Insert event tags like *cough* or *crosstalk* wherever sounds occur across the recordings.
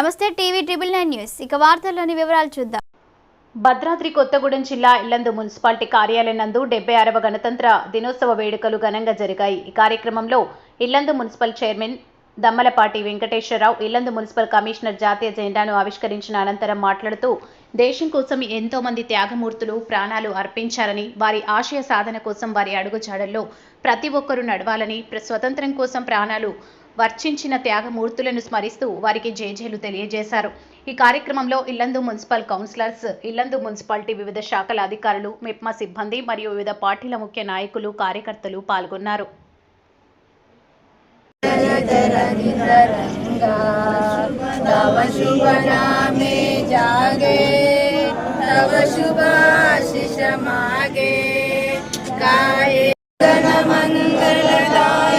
నమస్తే TV triple nine news. ఇక వార్తల్లోని వివరాలు చూద్దాం. భద్రాద్రి కొత్తగూడెం జిల్లా ఇల్లందు మున్సిపాలిటీ కార్యాలయం నందు డెబ్బై ఆరవ గణతంత్ర దినోత్సవ వేడుకలు ఘనంగా జరిగాయి. ఈ కార్యక్రమంలో Yellandu municipal chairman Dammalapati Venkateswara Rao Yellandu municipal commissioner జాతీయ జెండాను ఆవిష్కరించిన అనంతరం మాట్లాడుతూ దేశం కోసం ఎంతో మంది త్యాగమూర్తులు ప్రాణాలు అర్పించారని వారి ఆశయ సాధన కోసం వారి అడుగుజాడల్లో ప్రతి ఒక్కరూ నడవాలని స్వతంత్రం కోసం ప్రాణాలు వర్చించిన త్యాగమూర్తులను స్మరిస్తూ వారికి జేజేలు తెలియజేశారు. ఈ కార్యక్రమంలో Yellandu municipal councillors Yellandu municipality వివిధ శాఖల అధికారులు మిప్మా సిబ్బంది మరియు వివిధ పార్టీల ముఖ్య నాయకులు కార్యకర్తలు పాల్గొన్నారు. तव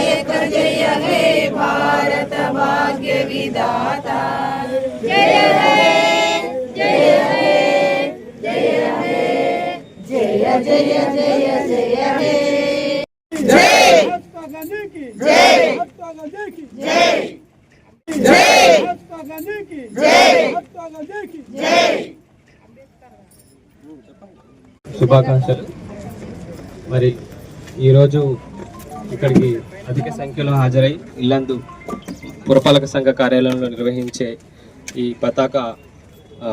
శుభాకాంక్షలు. మరి ఈరోజు ఇక్కడికి అధిక సంఖ్యలో హాజరై ఇల్లందు పురపాలక సంఘ కార్యాలయంలో నిర్వహించే ఈ పతాక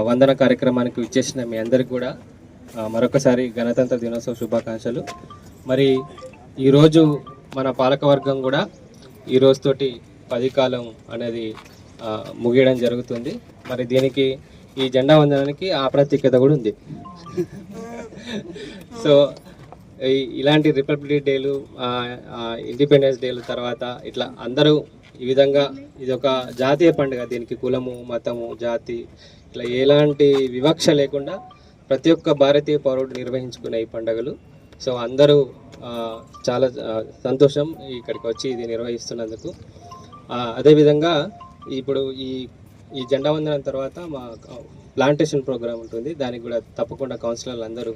వందన కార్యక్రమానికి విచ్చేసిన మీ అందరికి కూడా మరొకసారి గణతంత్ర దినోత్సవ శుభాకాంక్షలు. మరి ఈరోజు మన పాలకవర్గం కూడా ఈ రోజుతోటి పది కాలం అనేది ముగియడం జరుగుతుంది. మరి దీనికి ఈ జెండా వందనానికి ఆ ప్రత్యేకత కూడా ఉంది. *laughs* సో ఇలాంటి రిపబ్లిక్ డేలు ఇండిపెండెన్స్ డేలు తర్వాత ఇట్లా అందరూ ఈ విధంగా ఇది ఒక జాతీయ పండుగ. దీనికి కులము మతము జాతి ఇట్లా ఎలాంటి వివక్ష లేకుండా ప్రతి ఒక్క భారతీయ పౌరుడు నిర్వహించుకునే ఈ పండుగలు. సో అందరూ చాలా సంతోషం ఇక్కడికి వచ్చి ఇది నిర్వహిస్తున్నందుకు. అదేవిధంగా ఇప్పుడు ఈ ఈ జెండా వందనం తర్వాత మా ప్లాంటేషన్ ప్రోగ్రామ్ ఉంటుంది. దానికి కూడా తప్పకుండా కౌన్సిలర్లు అందరూ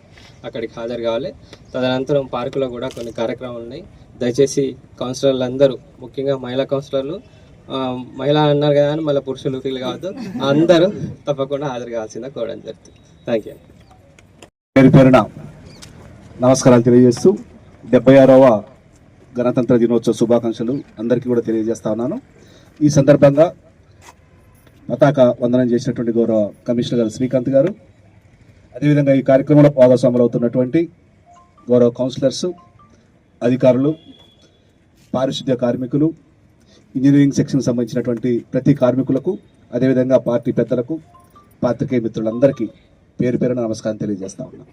అక్కడికి హాజరు కావాలి. తదనంతరం పార్కులో కూడా కొన్ని కార్యక్రమాలు ఉన్నాయి. దయచేసి కౌన్సిలర్లు అందరూ ముఖ్యంగా మహిళా కౌన్సిలర్లు మహిళ అన్నారు కదా అని మళ్ళీ పురుషులు ఫీల్ కావద్దు. అందరూ తప్పకుండా హాజరు కావాల్సిందే కోరడం జరుగుతుంది. థ్యాంక్ యూ పేరు పేరున నమస్కారాలు తెలియజేస్తూ డెబ్బై ఆరవ గణతంత్ర దినోత్సవ శుభాకాంక్షలు అందరికీ కూడా తెలియజేస్తా ఉన్నాను. ఈ సందర్భంగా పతాక వందనం చేసినటువంటి గౌరవ కమిషనర్ గారు శ్రీకాంత్ గారు అదేవిధంగా ఈ కార్యక్రమంలో భాగస్వాములు అవుతున్నటువంటి గౌరవ కౌన్సిలర్స్ అధికారులు పారిశుద్ధ్య కార్మికులు ఇంజనీరింగ్ సెక్షన్ సంబంధించినటువంటి ప్రతి కార్మికులకు అదేవిధంగా పార్టీ పెద్దలకు పాత్రికేయ మిత్రులందరికీ పేరు పేరున నమస్కారం తెలియజేస్తా ఉన్నాం.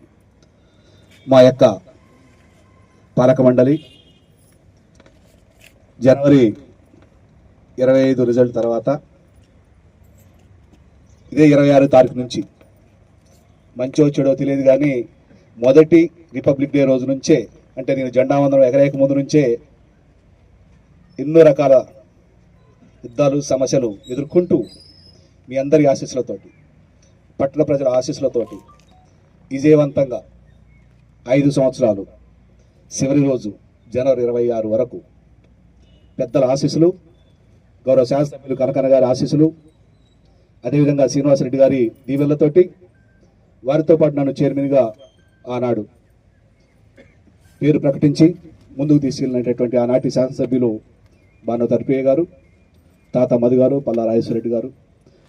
మా యొక్క పాలక మండలి జనవరి ఇరవై ఐదు రిజల్ట్ తర్వాత ఇదే ఇరవై ఆరు తారీఖు నుంచి మంచో చెడో తెలియదు కానీ మొదటి రిపబ్లిక్ డే రోజు నుంచే అంటే నేను జెండావందనం ఎగరేక ముందు నుంచే ఎన్నో రకాల యుద్ధాలు సమస్యలు ఎదుర్కొంటూ మీ అందరి ఆశీస్సులతోటి పట్టణ ప్రజల ఆశీస్సులతోటి విజయవంతంగా ఐదు సంవత్సరాలు చివరి రోజు జనవరి ఇరవై ఆరు వరకు పెద్దల ఆశీస్సులు గౌరవ శాసనసభ్యులు కనకన గారి ఆశీస్సులు అదేవిధంగా శ్రీనివాసరెడ్డి గారి దీవెళ్ళతోటి వారితో పాటు నన్ను చైర్మన్గా ఆనాడు పేరు ప్రకటించి ముందుకు తీసుకెళ్ళినటువంటి ఆనాటి శాసనసభ్యులు బాను తర్పయ్య గారు తాత మధు గారు పల్లా రాజేశ్వరరెడ్డి గారు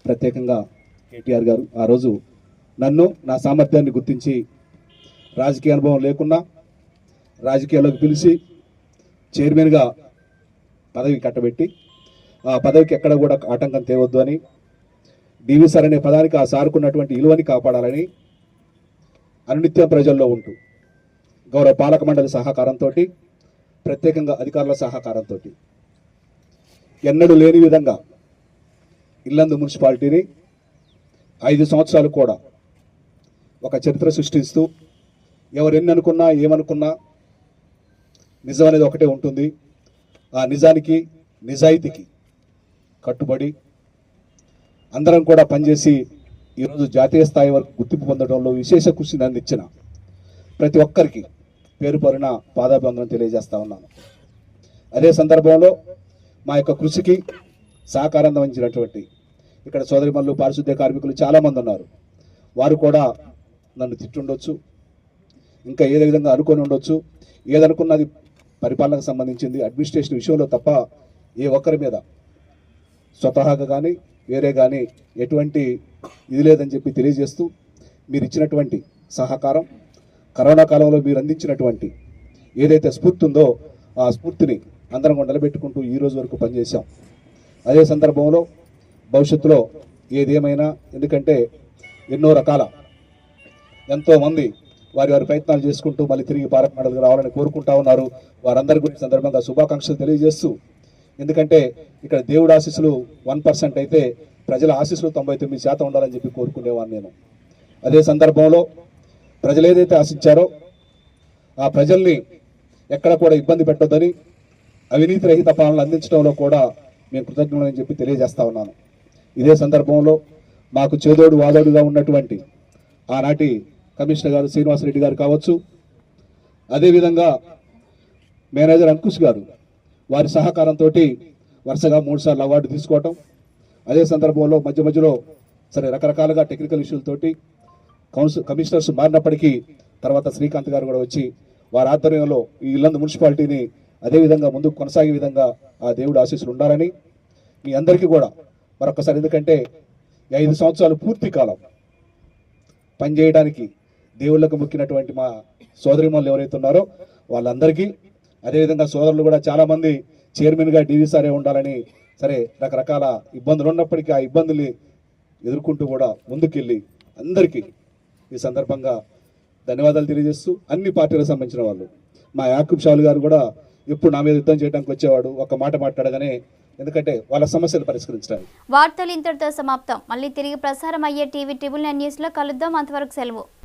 ప్రత్యేకంగా కేటీఆర్ గారు. ఆ రోజు నన్ను నా సామర్థ్యాన్ని గుర్తించి రాజకీయ అనుభవం లేకున్నా రాజకీయాల్లోకి పిలిచి చైర్మన్గా పదవి కట్టబెట్టి ఆ పదవికి ఎక్కడ కూడా ఆటంకం తేవద్దు అని డివి సార్ అనే పదానికి ఆ సారుకున్నటువంటి విలువని కాపాడాలని అనునిత్యం ప్రజల్లో ఉంటూ గౌరవ పాలక మండలి సహకారంతో ప్రత్యేకంగా అధికారుల సహకారంతో ఎన్నడూ లేని విధంగా ఇల్లందు మున్సిపాలిటీని ఐదు సంవత్సరాలు కూడా ఒక చరిత్ర సృష్టిస్తూ ఎవరెన్ని అనుకున్నా ఏమనుకున్నా నిజం అనేది ఒకటే ఉంటుంది. ఆ నిజానికి నిజాయితీకి కట్టుబడి అందరం కూడా పనిచేసి ఈరోజు జాతీయ స్థాయి వరకు గుర్తింపు పొందడంలో విశేష కృషిని అందించిన ప్రతి ఒక్కరికి పేరు పరున పాదాభివందనం తెలియజేస్తా ఉన్నాను. అదే సందర్భంలో మా యొక్క కృషికి సహకారం అందించినటువంటి ఇక్కడ సోదరిమల్లు పారిశుద్ధ్య కార్మికులు చాలామంది ఉన్నారు. వారు కూడా నన్ను తిట్టుండొచ్చు ఇంకా ఏదే విధంగా అనుకొని ఉండొచ్చు. ఏదనుకున్నది పరిపాలనకు సంబంధించింది అడ్మినిస్ట్రేషన్ విషయంలో తప్ప ఏ ఒక్కరి మీద స్వతహాగా కానీ వేరే కానీ ఎటువంటి ఇది లేదని చెప్పి తెలియజేస్తూ మీరు ఇచ్చినటువంటి సహకారం కరోనా కాలంలో మీరు అందించినటువంటి ఏదైతే స్ఫూర్తి ఉందో ఆ స్ఫూర్తిని అందరం కూడా నిలబెట్టుకుంటూ ఈ రోజు వరకు పనిచేశాం. అదే సందర్భంలో భవిష్యత్తులో ఏదేమైనా ఎందుకంటే ఎన్నో రకాల ఎంతోమంది వారి వారి ప్రయత్నాలు చేసుకుంటూ మళ్ళీ తిరిగి భారత్ మండలికి రావాలని కోరుకుంటా ఉన్నారు. వారందరి గురించి సందర్భంగా శుభాకాంక్షలు తెలియజేస్తూ ఎందుకంటే ఇక్కడ దేవుడు ఆశీస్సులు వన్ పర్సెంట్ అయితే ప్రజల ఆశీస్సులు తొంభై తొమ్మిది శాతం ఉండాలని చెప్పి కోరుకునేవాడిని నేను. అదే సందర్భంలో ప్రజలు ఏదైతే ఆశించారో ఆ ప్రజల్ని ఎక్కడ కూడా ఇబ్బంది పెట్టొద్దని అవినీతి రహిత పాలన అందించడంలో కూడా మేము కృతజ్ఞులని చెప్పి తెలియజేస్తా ఉన్నాను. ఇదే సందర్భంలో మాకు చేదోడు వాదోడుగా ఉన్నటువంటి ఆనాటి కమిషనర్ గారు శ్రీనివాసరెడ్డి గారు కావచ్చు అదేవిధంగా మేనేజర్ అంకుష్ గారు వారి సహకారంతో వరుసగా మూడుసార్లు అవార్డు తీసుకోవటం అదే సందర్భంలో మధ్య మధ్యలో సరే రకరకాలుగా టెక్నికల్ ఇష్యూలతోటి కౌన్సిల్ కమిషనర్స్ మారినప్పటికీ తర్వాత శ్రీకాంత్ గారు కూడా వచ్చి వారి ఆధ్వర్యంలో ఈ ఇల్లందు మున్సిపాలిటీని అదే విధంగా ముందుకు కొనసాగే విధంగా ఆ దేవుడు ఆశీస్సులు ఉండాలని మీ అందరికీ కూడా మరొకసారి ఎందుకంటే ఐదు సంవత్సరాలు పూర్తి కాలం పనిచేయడానికి దేవుళ్ళకు మొక్కినటువంటి మా సోదరిమణులు ఎవరైతే ఉన్నారో వాళ్ళందరికీ అదేవిధంగా సోదరులు కూడా చాలామంది చైర్మన్గా డీవీ సారే ఉండాలని సరే రకరకాల ఇబ్బందులు ఉన్నప్పటికీ ఆ ఇబ్బందుల్ని ఎదుర్కొంటూ కూడా ముందుకెళ్ళి అందరికీ ఈ సందర్భంగా ధన్యవాదాలు తెలియజేస్తూ అన్ని పార్టీలకు సంబంధించిన వాళ్ళు. మా యాకూబ్ షాలు గారు కూడా ఎప్పుడు నా మీద యుద్ధం చేయడానికి వచ్చేవాడు. ఒక మాట మాట్లాడగానే ఎందుకంటే వాళ్ళ సమస్యలు పరిష్కరించడానికి. వార్తలు ఇంతటితో సమాప్తం. మళ్ళీ తిరిగి ప్రసారం అయ్యే టీవీ ట్రిబుల్ నైన్ న్యూస్లో కలుద్దాం. అంతవరకు సెలవు.